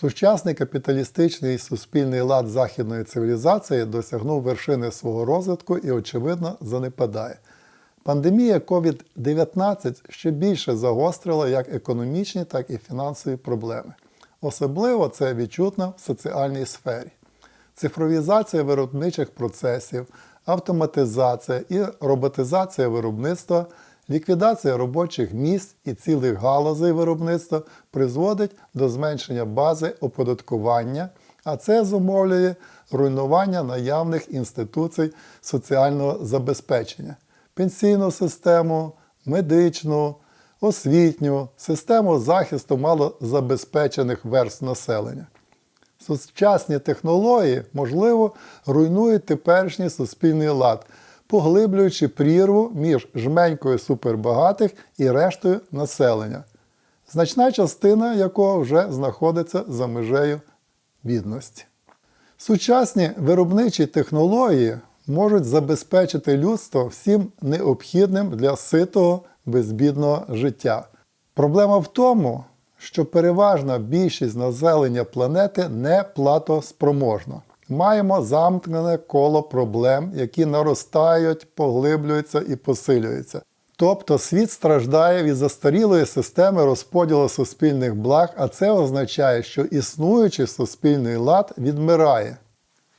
Сучасний капіталістичний суспільний лад західної цивілізації досягнув вершини свого розвитку і, очевидно, занепадає. Пандемія COVID-19 ще більше загострила як економічні, так і фінансові проблеми. Особливо це відчутно в соціальній сфері. Цифровізація виробничих процесів, автоматизація і роботизація виробництва, ліквідація робочих місць і цілих галузей виробництва призводить до зменшення бази оподаткування, а це зумовлює руйнування наявних інституцій соціального забезпечення, пенсійну систему, медичну, освітню, систему захисту малозабезпечених верств населення. Сучасні технології, можливо, руйнують теперішній суспільний лад, поглиблюючи прірву між жменькою супербагатих і рештою населення, значна частина якого вже знаходиться за межею бідності. Сучасні виробничі технології можуть забезпечити людство всім необхідним для ситого безбідного життя. Проблема в тому, що переважна більшість населення планети не платоспроможна. Маємо замкнене коло проблем, які наростають, поглиблюються і посилюються. Тобто світ страждає від застарілої системи розподілу суспільних благ, а це означає, що існуючий суспільний лад відмирає.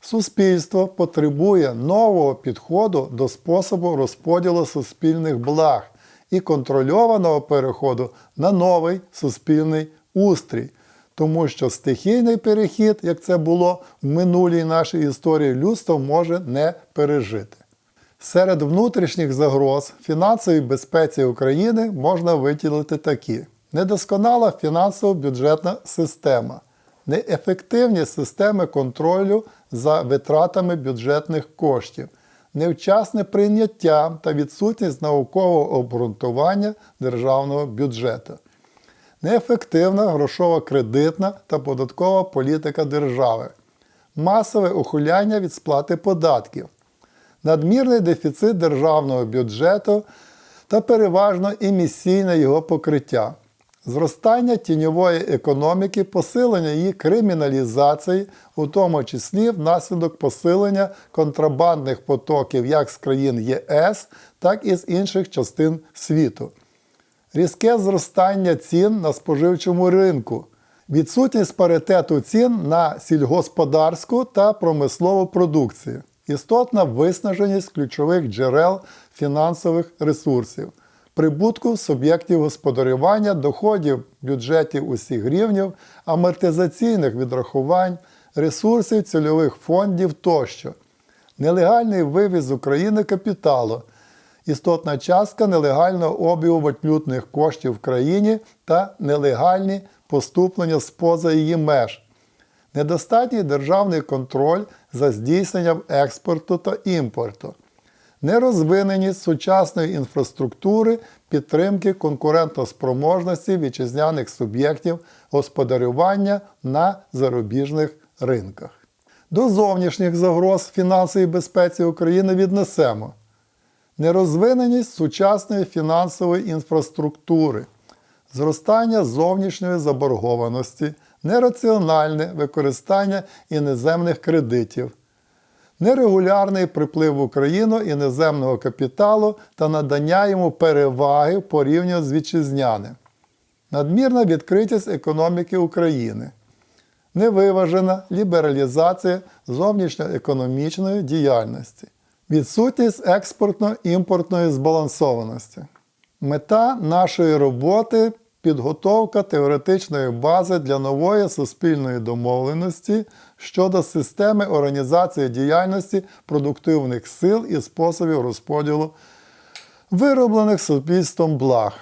Суспільство потребує нового підходу до способу розподілу суспільних благ і контрольованого переходу на новий суспільний устрій, тому що стихійний перехід, як це було в минулій нашій історії, людство може не пережити. Серед внутрішніх загроз фінансовій безпеці України можна виділити такі: недосконала фінансово-бюджетна система, неефективні системи контролю за витратами бюджетних коштів, невчасне прийняття та відсутність наукового обґрунтування державного бюджету, неефективна грошова кредитна та податкова політика держави, масове ухиляння від сплати податків, надмірний дефіцит державного бюджету та переважно емісійне його покриття. Зростання тіньової економіки, посилення її криміналізації, у тому числі внаслідок посилення контрабандних потоків як з країн ЄС, так і з інших частин світу. Різке зростання цін на споживчому ринку, відсутність паритету цін на сільгосподарську та промислову продукцію, істотна виснаженість ключових джерел фінансових ресурсів. Прибутку суб'єктів господарювання, доходів бюджетів усіх рівнів, амортизаційних відрахувань, ресурсів цільових фондів тощо, нелегальний вивіз України капіталу, істотна частка нелегального обігу валютних коштів в країні та нелегальні поступлення з-поза її меж. Недостатній державний контроль за здійсненням експорту та імпорту нерозвиненість сучасної інфраструктури підтримки конкурентоспроможності вітчизняних суб'єктів господарювання на зарубіжних ринках. До зовнішніх загроз фінансовій безпеці України віднесемо нерозвиненість сучасної фінансової інфраструктури, зростання зовнішньої заборгованості, нераціональне використання іноземних кредитів, нерегулярний приплив в Україну іноземного капіталу та надання йому переваги порівняно з вітчизняним, надмірна відкритість економіки України, невиважена лібералізація зовнішньоекономічної діяльності, відсутність експортно-імпортної збалансованості. Мета нашої роботи підготовка теоретичної бази для нової суспільної домовленості щодо системи організації діяльності продуктивних сил і способів розподілу вироблених суспільством благ.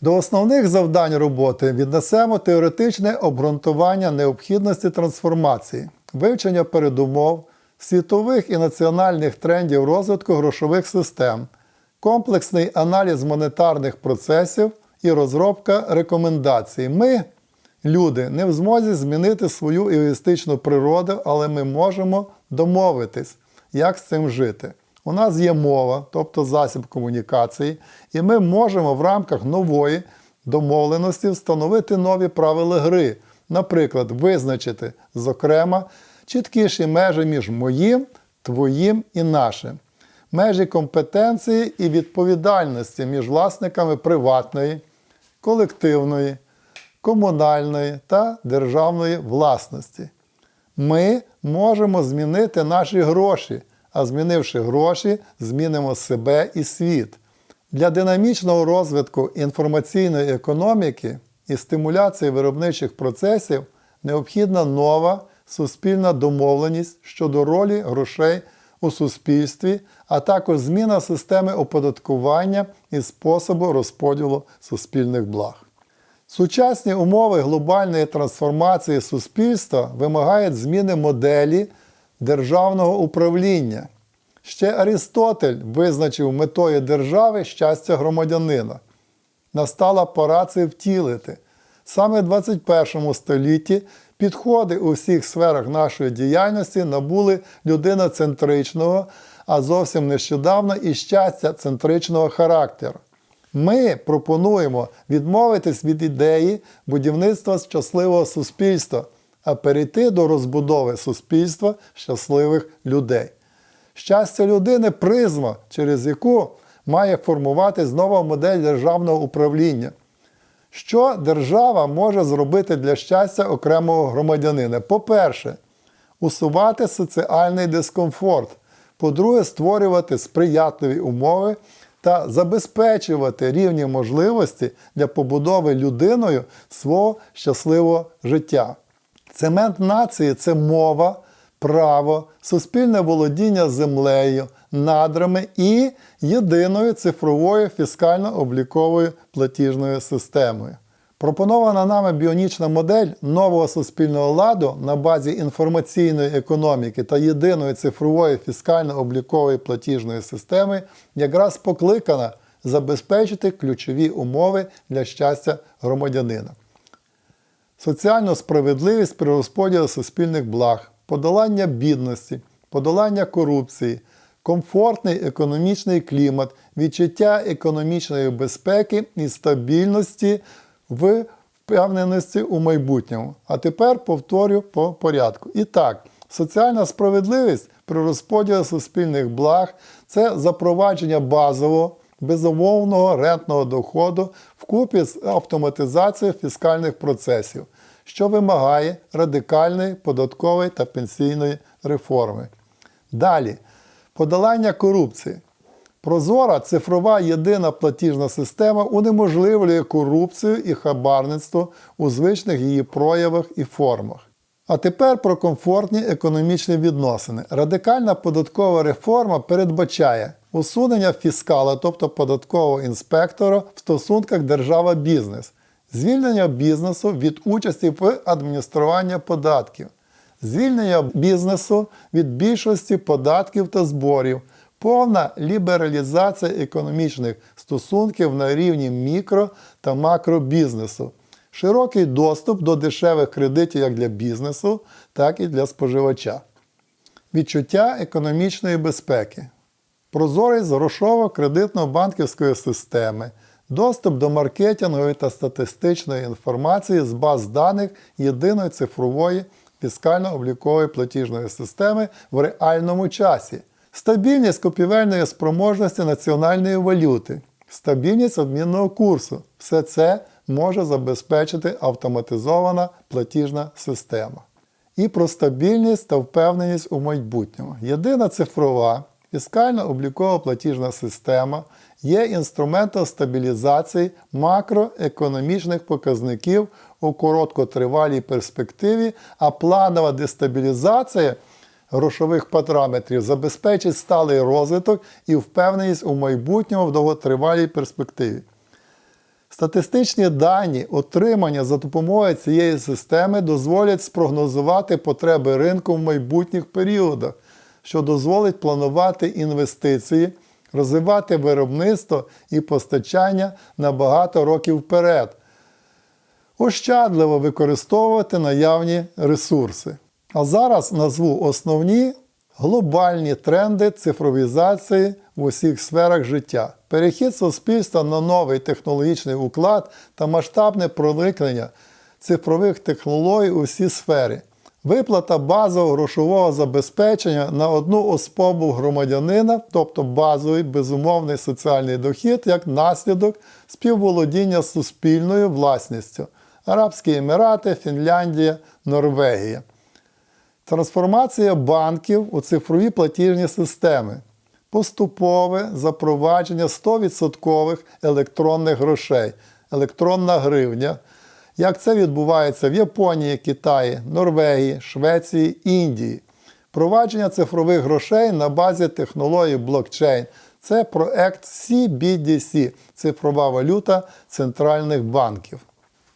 До основних завдань роботи віднесемо теоретичне обґрунтування необхідності трансформації, вивчення передумов, світових і національних трендів розвитку грошових систем, комплексний аналіз монетарних процесів і розробка рекомендацій. Ми, люди, не в змозі змінити свою егоїстичну природу, але ми можемо домовитись, як з цим жити. У нас є мова, тобто засіб комунікації, і ми можемо в рамках нової домовленості встановити нові правила гри, Наприклад, визначити, зокрема, чіткіші межі між моїм, твоїм і нашим, межі компетенції і відповідальності між власниками приватної, колективної, комунальної та державної власності. Ми можемо змінити наші гроші, а змінивши гроші, змінимо себе і світ. Для динамічного розвитку інформаційної економіки і стимуляції виробничих процесів необхідна нова суспільна домовленість щодо ролі грошей у суспільстві, а також зміна системи оподаткування і способу розподілу суспільних благ. Сучасні умови глобальної трансформації суспільства вимагають зміни моделі державного управління. Ще Арістотель визначив метою держави щастя громадянина. Настала пора це втілити. Саме в 21 столітті підходи у всіх сферах нашої діяльності набули людиноцентричного, а зовсім нещодавно і щастя центричного характеру. Ми пропонуємо відмовитись від ідеї будівництва щасливого суспільства, а перейти до розбудови суспільства щасливих людей. Щастя людини призма, через яку має формуватись нова модель державного управління. Що держава може зробити для щастя окремого громадянина? По-перше, усувати соціальний дискомфорт. По-друге, створювати сприятливі умови та забезпечувати рівні можливості для побудови людиною свого щасливого життя. Цемент нації це мова, право, суспільне володіння землею, надрами і єдиною цифровою фіскально-обліковою платіжною системою. Пропонована нами біонічна модель нового суспільного ладу на базі інформаційної економіки та єдиної цифрової фіскально-облікової платіжної системи якраз покликана забезпечити ключові умови для щастя громадянина. Соціальну справедливість при розподілі суспільних благ, подолання бідності, подолання корупції, комфортний економічний клімат, відчуття економічної безпеки і стабільності в впевненості у майбутньому. А тепер повторю по порядку. І так, соціальна справедливість при розподілі суспільних благ це запровадження базового, безумовного рентного доходу вкупі з автоматизацією фіскальних процесів, що вимагає радикальної податкової та пенсійної реформи. Далі, подолання корупції. Прозора цифрова єдина платіжна система унеможливлює корупцію і хабарництво у звичних її проявах і формах. А тепер про комфортні економічні відносини. Радикальна податкова реформа передбачає усунення фіскала, тобто податкового інспектора в стосунках держава-бізнес, звільнення бізнесу від участі в адмініструванні податків, звільнення бізнесу від більшості податків та зборів повна лібералізація економічних стосунків на рівні мікро та макробізнесу, широкий доступ до дешевих кредитів як для бізнесу, так і для споживача, відчуття економічної безпеки, прозорість грошово-кредитно-банківської системи. Доступ до маркетингової та статистичної інформації з баз даних єдиної цифрової фіскально-облікової платіжної системи в реальному часі, стабільність купівельної спроможності національної валюти, стабільність обмінного курсу. Все це може забезпечити автоматизована платіжна система. І про стабільність та впевненість у майбутньому. Єдина цифрова фіскально-облікова платіжна система є інструментом стабілізації макроекономічних показників у короткотривалій перспективі, а планова дестабілізація грошових параметрів забезпечить сталий розвиток і впевненість у майбутньому в довготривалій перспективі. Статистичні дані, отримання за допомогою цієї системи дозволять спрогнозувати потреби ринку в майбутніх періодах, що дозволить планувати інвестиції, розвивати виробництво і постачання на багато років вперед, ощадливо використовувати наявні ресурси. А зараз назву основні глобальні тренди цифровізації в усіх сферах життя. Перехід суспільства на новий технологічний уклад та масштабне проникнення цифрових технологій у всі сфери. Виплата базового грошового забезпечення на одну особу громадянина, тобто базовий безумовний соціальний дохід, як наслідок співволодіння суспільною власністю. Арабські Емірати, Фінляндія, Норвегія. Трансформація банків у цифрові платіжні системи. Поступове запровадження 100% електронних грошей, електронна гривня. Як це відбувається в Японії, Китаї, Норвегії, Швеції, Індії. Впровадження цифрових грошей на базі технології блокчейн. Це проект CBDC цифрова валюта центральних банків.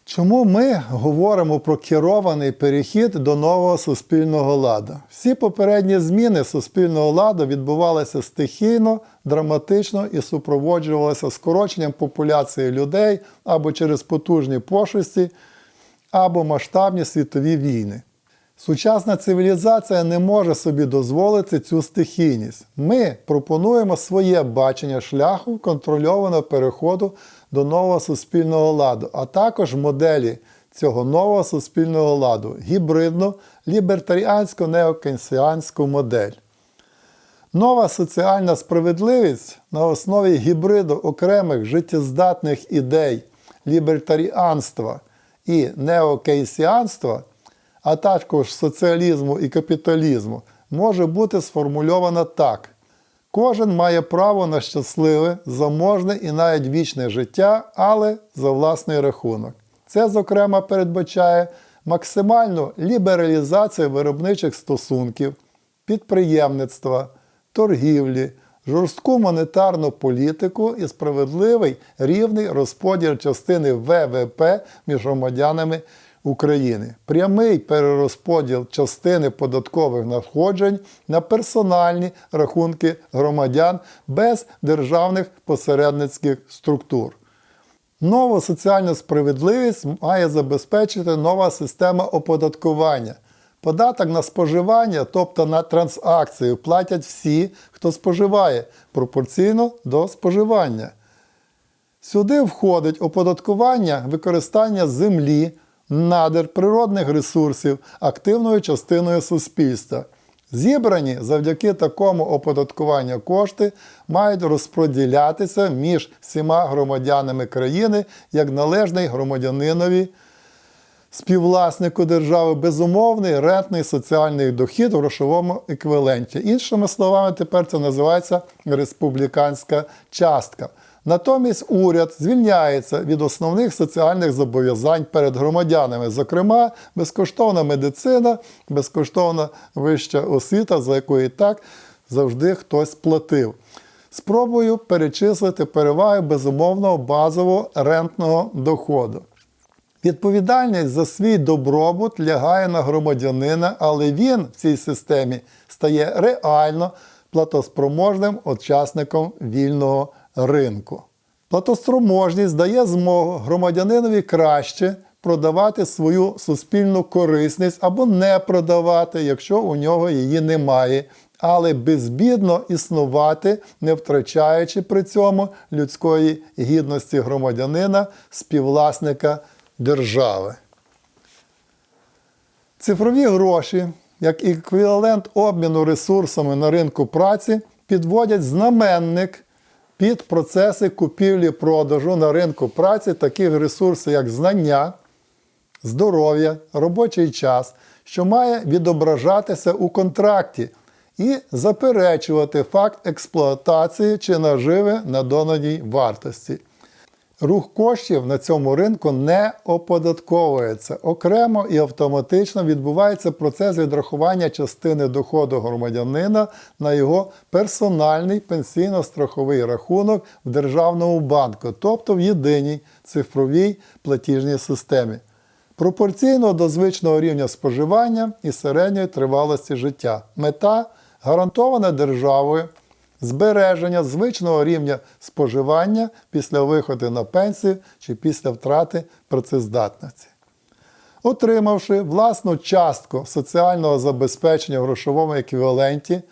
Чому ми говоримо про керований перехід до нового суспільного ладу? Всі попередні зміни суспільного ладу відбувалися стихійно, драматично і супроводжувалися скороченням популяції людей або через потужні пошесті, або масштабні світові війни. Сучасна цивілізація не може собі дозволити цю стихійність. Ми пропонуємо своє бачення шляху контрольованого переходу до нового суспільного ладу, а також моделі цього нового суспільного ладу гібридну лібертаріансько-неокенсіанську модель. Нова соціальна справедливість на основі гібриду окремих життєздатних ідей лібертаріанства і неокейсіанства, а також соціалізму і капіталізму, може бути сформульована так. Кожен має право на щасливе, заможне і навіть вічне життя, але за власний рахунок. Це, зокрема, передбачає максимальну лібералізацію виробничих стосунків, підприємництва, торгівлі, жорстку монетарну політику і справедливий рівний розподіл частини ВВП між громадянами України, прямий перерозподіл частини податкових надходжень на персональні рахунки громадян без державних посередницьких структур. Нову соціальну справедливість має забезпечити нова система оподаткування. Податок на споживання, тобто на транзакцію, платять всі, хто споживає, пропорційно до споживання. Сюди входить оподаткування використання землі, надр природних ресурсів активною частиною суспільства. Зібрані завдяки такому оподаткуванню кошти мають розподілятися між всіма громадянами країни як належний громадянинові співвласнику держави безумовний рентний соціальний дохід в грошовому еквіваленті. Іншими словами, тепер це називається республіканська частка. Натомість уряд звільняється від основних соціальних зобов'язань перед громадянами, зокрема, безкоштовна медицина, безкоштовна вища освіта, за якою так завжди хтось платив. Спробую перечислити переваги безумовного базового рентного доходу. Відповідальність за свій добробут лягає на громадянина, але він в цій системі стає реально платоспроможним учасником вільного ринку. Платоспроможність дає змогу громадянинові краще продавати свою суспільну корисність або не продавати, якщо у нього її немає, але безбідно існувати, не втрачаючи при цьому людської гідності громадянина, співвласника держави. Цифрові гроші, як еквівалент обміну ресурсами на ринку праці, підводять знаменник під процеси купівлі-продажу на ринку праці таких ресурсів, як знання, здоров'я, робочий час, що має відображатися у контракті і заперечувати факт експлуатації чи наживи на донаній вартості. Рух коштів на цьому ринку не оподатковується. Окремо і автоматично відбувається процес відрахування частини доходу громадянина на його персональний пенсійно-страховий рахунок в державному банку, тобто в єдиній цифровій платіжній системі. Пропорційно до звичного рівня споживання і середньої тривалості життя. Мета гарантована державою збереження звичного рівня споживання після виходу на пенсію чи після втрати працездатності. Отримавши власну частку соціального забезпечення в грошовому еквіваленті,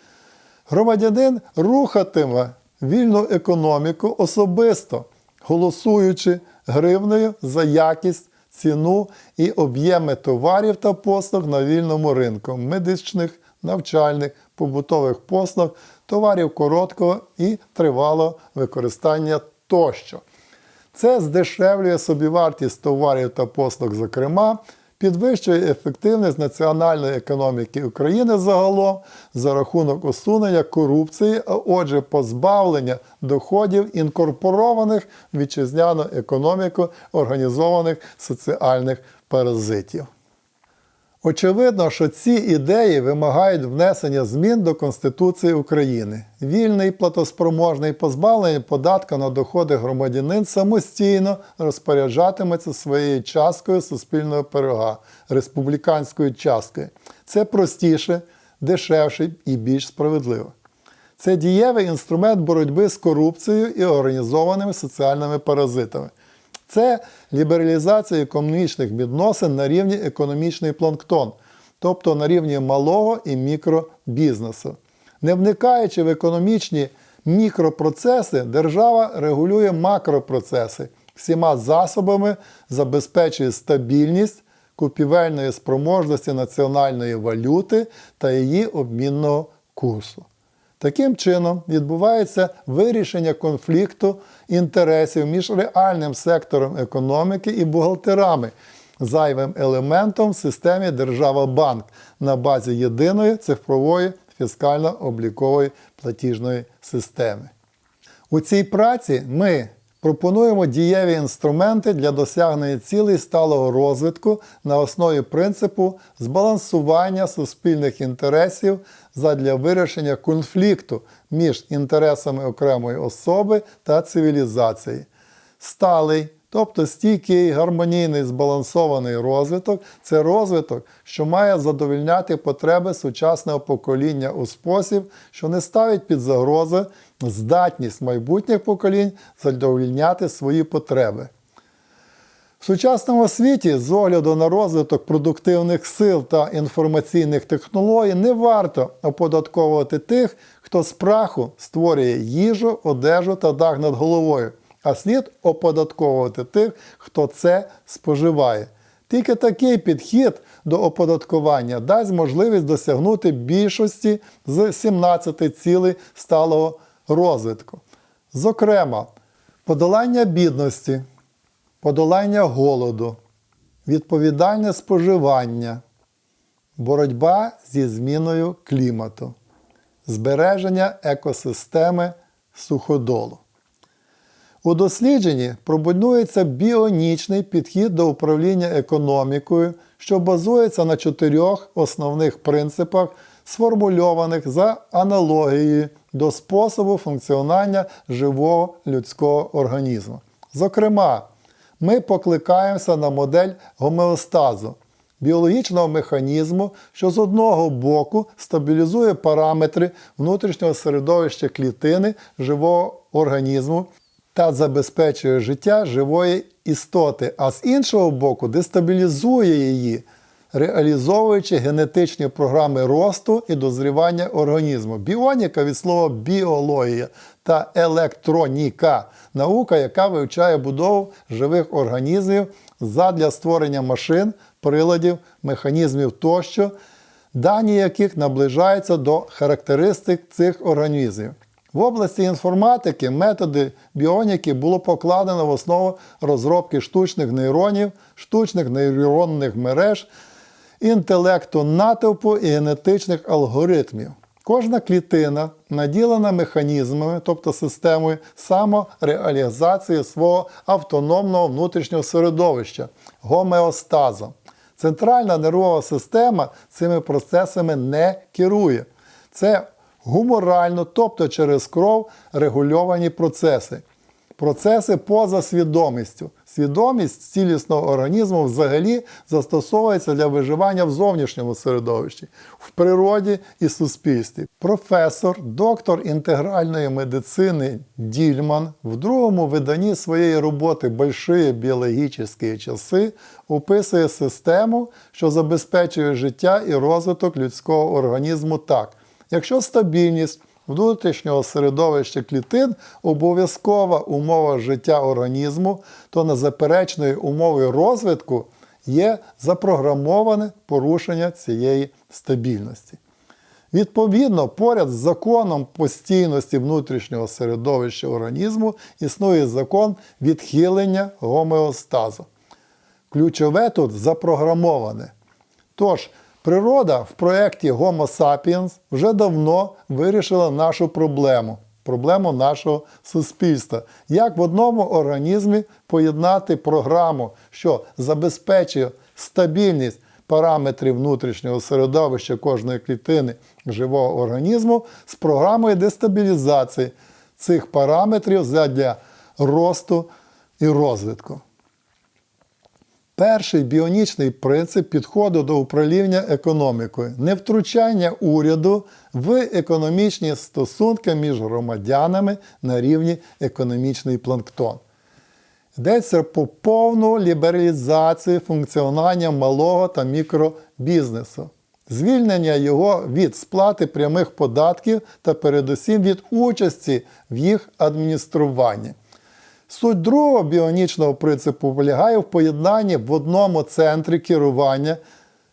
громадянин рухатиме вільну економіку особисто, голосуючи гривнею за якість ціну і об'єми товарів та послуг на вільному ринку, медичних, навчальних, побутових послуг, товарів короткого і тривалого використання тощо. Це здешевлює собівартість товарів та послуг, зокрема, підвищує ефективність національної економіки України загалом за рахунок усунення корупції, а отже, позбавлення доходів інкорпорованих в вітчизняну економіку організованих соціальних паразитів. Очевидно, що ці ідеї вимагають внесення змін до Конституції України. Вільний платоспроможний позбавлення податку на доходи громадянин самостійно розпоряджатиметься своєю часткою суспільного пирога, республіканською часткою. Це простіше, дешевше і більш справедливо. Це дієвий інструмент боротьби з корупцією і організованими соціальними паразитами. Це лібералізація економічних відносин на рівні економічний планктон, тобто на рівні малого і мікробізнесу. Не вникаючи в економічні мікропроцеси, держава регулює макропроцеси, всіма засобами забезпечує стабільність купівельної спроможності національної валюти та її обмінного курсу. Таким чином відбувається вирішення конфлікту інтересів між реальним сектором економіки і бухгалтерами, зайвим елементом в системі Держава-банк на базі єдиної цифрової фіскально-облікової платіжної системи. У цій праці ми пропонуємо дієві інструменти для досягнення цілей сталого розвитку на основі принципу збалансування суспільних інтересів задля вирішення конфлікту між інтересами окремої особи та цивілізації. Сталий, тобто стійкий, гармонійний, збалансований розвиток це розвиток, що має задовільняти потреби сучасного покоління у спосіб, що не ставить під загрозу здатність майбутніх поколінь задовольняти свої потреби. В сучасному світі, з огляду на розвиток продуктивних сил та інформаційних технологій, не варто оподатковувати тих, хто з праху створює їжу, одежу та дах над головою, а слід оподатковувати тих, хто це споживає. Тільки такий підхід до оподаткування дасть можливість досягнути більшості з 17 цілей сталого розвитку. Зокрема, подолання бідності, подолання голоду, відповідальне споживання, боротьба зі зміною клімату, збереження екосистеми суходолу. У дослідженні пропонується біонічний підхід до управління економікою, що базується на чотирьох основних принципах, сформульованих за аналогією до способу функціонування живого людського організму. Зокрема, ми покликаємося на модель гомеостазу біологічного механізму, що з одного боку стабілізує параметри внутрішнього середовища клітини живого організму та забезпечує життя живої істоти, а з іншого боку дестабілізує її, реалізовуючи генетичні програми росту і дозрівання організму. Біоніка від слова біологія та електроніка наука, яка вивчає будову живих організмів задля створення машин, приладів, механізмів тощо, дані яких наближаються до характеристик цих організмів. В області інформатики методи біоніки було покладено в основу розробки штучних нейронів, штучних нейронних мереж, інтелекту натовпу і генетичних алгоритмів. Кожна клітина наділена механізмами, тобто системою самореалізації свого автономного внутрішнього середовища, гомеостазом. Центральна нервова система цими процесами не керує. Це гуморально, тобто через кров регульовані процеси. Процеси поза свідомістю. Свідомість цілісного організму взагалі застосовується для виживання в зовнішньому середовищі, в природі і суспільстві. Професор, доктор інтегральної медицини Дільман в другому виданні своєї роботи «Больші біологічні часи описує систему, що забезпечує життя і розвиток людського організму так. Якщо стабільність внутрішнього середовища клітин обов'язкова умова життя організму, то незаперечною умовою розвитку є запрограмоване порушення цієї стабільності. Відповідно, поряд з законом постійності внутрішнього середовища організму існує закон відхилення гомеостазу. Ключове тут запрограмоване. Тож, природа в проєкті Homo sapiens вже давно вирішила нашу проблему, проблему нашого суспільства. Як в одному організмі поєднати програму, що забезпечує стабільність параметрів внутрішнього середовища кожної клітини живого організму з програмою дестабілізації цих параметрів задля росту і розвитку. Перший біонічний принцип підходу до управління економікою невтручання уряду в економічні стосунки між громадянами на рівні економічний планктон. Йдеться про повну лібералізацію функціонування малого та мікробізнесу, звільнення його від сплати прямих податків та передусім від участі в їх адмініструванні. Суть другого біонічного принципу полягає в поєднанні в одному центрі керування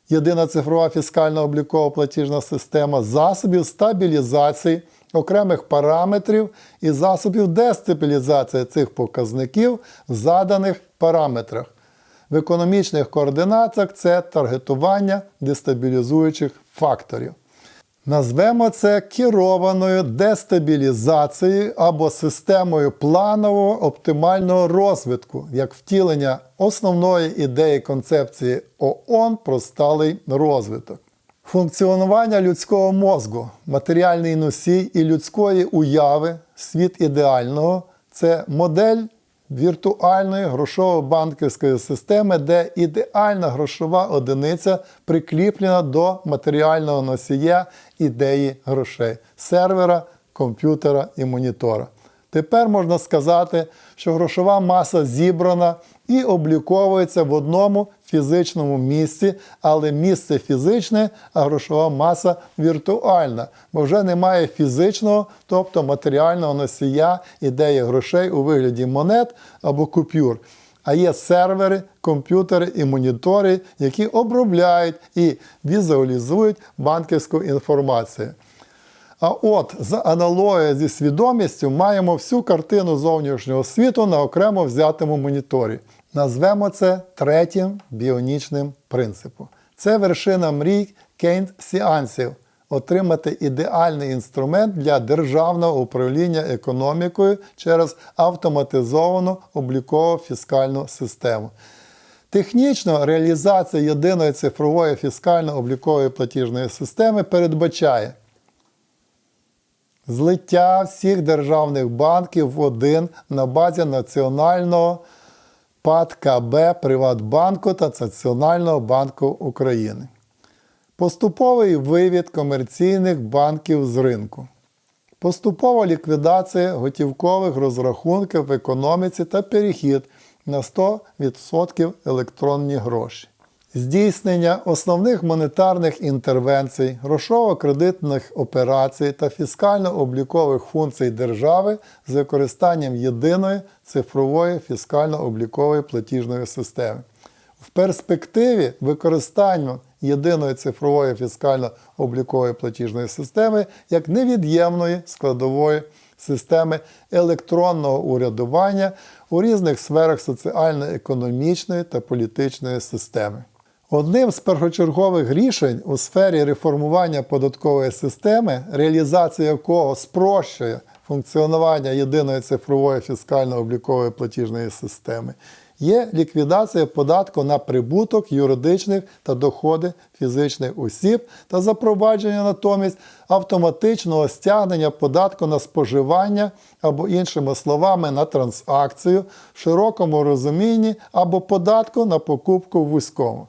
єдина цифрова фіскальна облікова платіжна система засобів стабілізації окремих параметрів і засобів дестабілізації цих показників в заданих параметрах. В економічних координатах це таргетування дестабілізуючих факторів. Назвемо це керованою дестабілізацією або системою планового оптимального розвитку, як втілення основної ідеї концепції ООН про сталий розвиток. Функціонування людського мозку, матеріальний носій і людської уяви, світ ідеального це модель віртуальної грошово-банківської системи, де ідеальна грошова одиниця прикріплена до матеріального носія ідеї грошей сервера, комп'ютера і монітора. Тепер можна сказати, що грошова маса зібрана і обліковується в одному фізичному місці, але місце фізичне, а грошова маса віртуальна, бо вже немає фізичного, тобто матеріального носія ідеї грошей у вигляді монет або купюр. А є сервери, комп'ютери і монітори, які обробляють і візуалізують банківську інформацію. А от за аналогією зі свідомістю маємо всю картину зовнішнього світу на окремо взятому моніторі. Назвемо це третім біонічним принципом. Це вершина мрій кейнт-сіансів отримати ідеальний інструмент для державного управління економікою через автоматизовану обліково фіскальну систему. Технічно реалізація єдиної цифрової фіскально-облікової платіжної системи передбачає злиття всіх державних банків в один на базі національного ПАД КБ Приватбанку та Національного банку України. Поступовий вивід комерційних банків з ринку. Поступова ліквідація готівкових розрахунків в економіці та перехід на 100% електронні гроші. Здійснення основних монетарних інтервенцій, грошово-кредитних операцій та фіскально-облікових функцій держави з використанням єдиної цифрової фіскально-облікової платіжної системи. В перспективі використання єдиної цифрової фіскально-облікової платіжної системи як невід'ємної складової системи електронного урядування у різних сферах соціально-економічної та політичної системи. Одним з першочергових рішень у сфері реформування податкової системи, реалізація якого спрощує функціонування єдиної цифрової фіскально-облікової платіжної системи, є ліквідація податку на прибуток юридичних та доходи фізичних осіб та запровадження натомість автоматичного стягнення податку на споживання або, іншими словами, на транзакцію в широкому розумінні або податку на покупку в вузькому.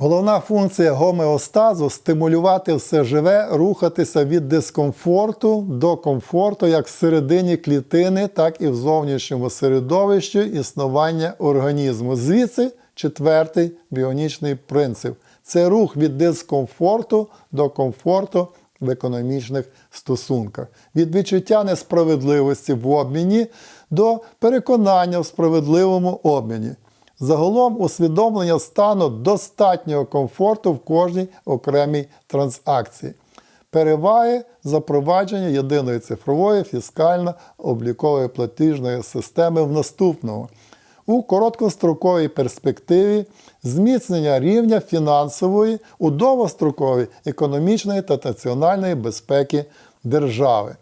Головна функція гомеостазу стимулювати все живе, рухатися від дискомфорту до комфорту як всередині клітини, так і в зовнішньому середовищі існування організму. Звідси четвертий біонічний принцип це рух від дискомфорту до комфорту в економічних стосунках, від відчуття несправедливості в обміні до переконання в справедливому обміні. Загалом усвідомлення стану достатнього комфорту в кожній окремій транзакції. Переваги запровадження єдиної цифрової фіскально-облікової платіжної системи в наступному. У короткостроковій перспективі зміцнення рівня фінансової у довгостроковій економічної та національної безпеки держави.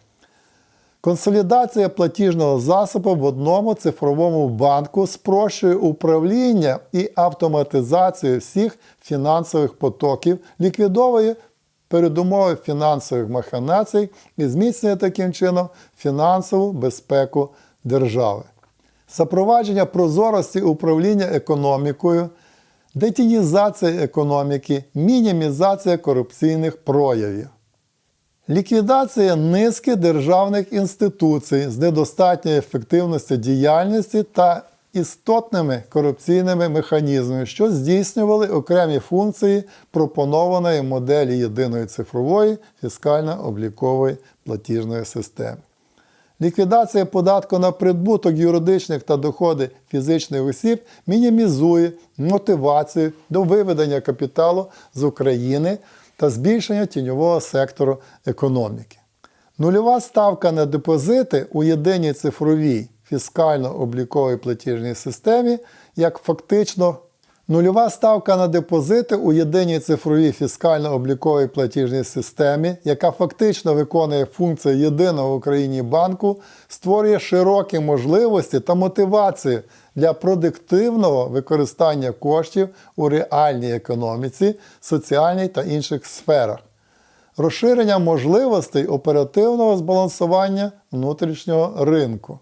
Консолідація платіжного засобу в одному цифровому банку спрощує управління і автоматизацію всіх фінансових потоків, ліквідовує передумови фінансових маханацій і зміцнює таким чином фінансову безпеку держави. Запровадження прозорості управління економікою, детінізація економіки, мінімізація корупційних проявів. Ліквідація низки державних інституцій з недостатньою ефективністю діяльності та істотними корупційними механізмами, що здійснювали окремі функції пропонованої моделі єдиної цифрової фіскально-облікової платіжної системи. Ліквідація податку на прибуток юридичних та доходи фізичних осіб мінімізує мотивацію до виведення капіталу з України та збільшення тіньового сектору економіки. Нульова ставка на депозити у єдиній цифровій фіскально-обліковій платіжній системі як фактично Нульова ставка на депозити у єдиній цифровій фіскально-обліковій платіжній системі, яка фактично виконує функцію єдиного в Україні банку, створює широкі можливості та мотивацію для продуктивного використання коштів у реальній економіці, соціальній та інших сферах. Розширення можливостей оперативного збалансування внутрішнього ринку.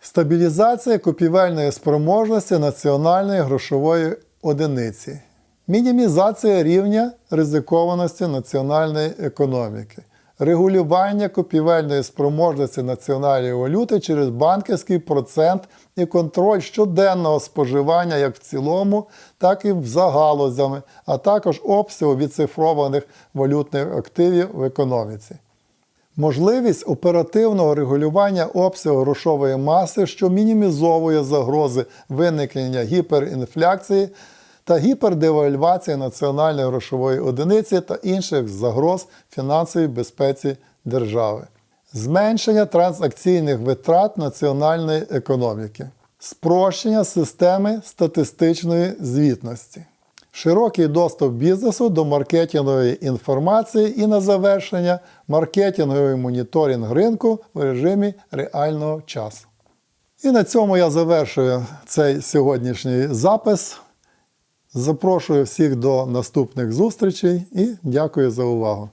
Стабілізація купівельної спроможності національної грошової одиниці. Мінімізація рівня ризикованості національної економіки. Регулювання купівельної спроможності національної валюти через банківський процент і контроль щоденного споживання як в цілому, так і за галузями, а також обсягу відцифрованих валютних активів в економіці. Можливість оперативного регулювання обсягу грошової маси, що мінімізовує загрози виникнення гіперінфляції та гіпердевальвації національної грошової одиниці та інших загроз фінансовій безпеці держави. Зменшення транзакційних витрат національної економіки. Спрощення системи статистичної звітності. Широкий доступ бізнесу до маркетингової інформації і на завершення маркетинговий моніторинг ринку в режимі реального часу. І на цьому я завершую цей сьогоднішній запис. Запрошую всіх до наступних зустрічей і дякую за увагу.